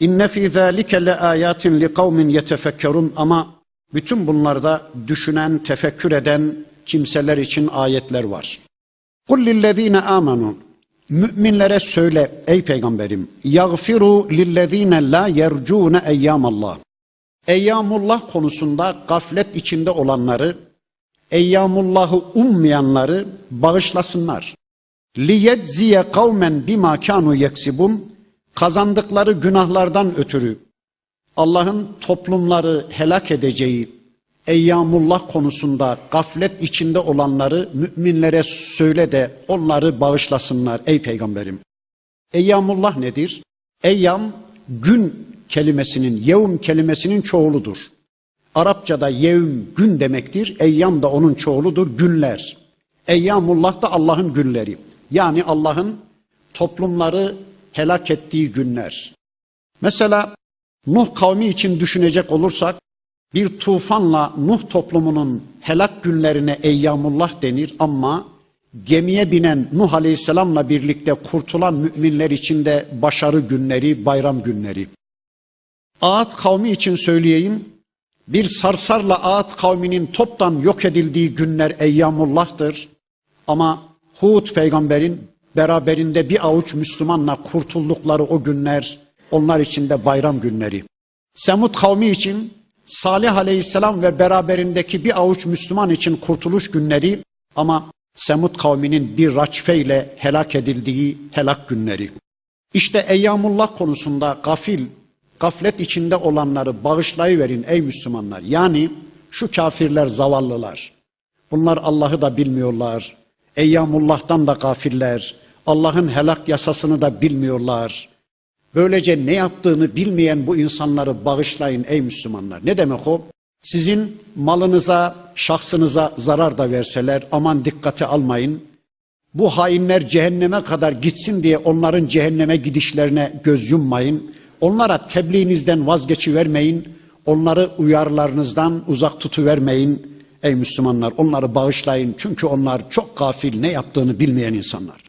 İnne fî zâlike le âyâtin li kavmin yetefekkerun ama bütün bunlarda düşünen, tefekkür eden kimseler için ayetler var. Kul lillezîne âmenû Müminlere söyle ey peygamberim yagfiru lillezîne la yercûne eyyâmallah Eyyamullah konusunda gaflet içinde olanları, Eyyamullah'ı ummayanları bağışlasınlar. Liyecziye kavmen bima kanu yeksibun kazandıkları günahlardan ötürü Allah'ın toplumları helak edeceği Eyyamullah konusunda gaflet içinde olanları müminlere söyle de onları bağışlasınlar ey peygamberim. Eyyamullah nedir? Eyyam gün kelimesinin, yevm kelimesinin çoğuludur. Arapçada yevm gün demektir, eyyam da onun çoğuludur, günler. Eyyamullah da Allah'ın günleri. Yani Allah'ın toplumları helak ettiği günler. Mesela Nuh kavmi için düşünecek olursak bir tufanla Nuh toplumunun helak günlerine eyyamullah denir ama gemiye binen Nuh Aleyhisselam'la birlikte kurtulan müminler için de başarı günleri, bayram günleri. Ağat kavmi için söyleyeyim, bir sarsarla Ağat kavminin toptan yok edildiği günler eyyamullah'tır. Ama Hud peygamberin beraberinde bir avuç Müslümanla kurtuldukları o günler, onlar için de bayram günleri. Semud kavmi için Salih aleyhisselam ve beraberindeki bir avuç Müslüman için kurtuluş günleri ama Semud kavminin bir raçfeyle helak edildiği helak günleri. İşte Eyyamullah konusunda gafil, gaflet içinde olanları bağışlayıverin ey Müslümanlar. Yani şu kafirler zavallılar. Bunlar Allah'ı da bilmiyorlar. Eyyamullah'tan da gafiller. Allah'ın helak yasasını da bilmiyorlar. Böylece ne yaptığını bilmeyen bu insanları bağışlayın ey Müslümanlar. Ne demek o? Sizin malınıza, şahsınıza zarar da verseler aman dikkate almayın. Bu hainler cehenneme kadar gitsin diye onların cehenneme gidişlerine göz yummayın. Onlara tebliğinizden vazgeçivermeyin. Onları uyarlarınızdan uzak tutuvermeyin. Ey Müslümanlar onları bağışlayın çünkü onlar çok gafil ne yaptığını bilmeyen insanlar.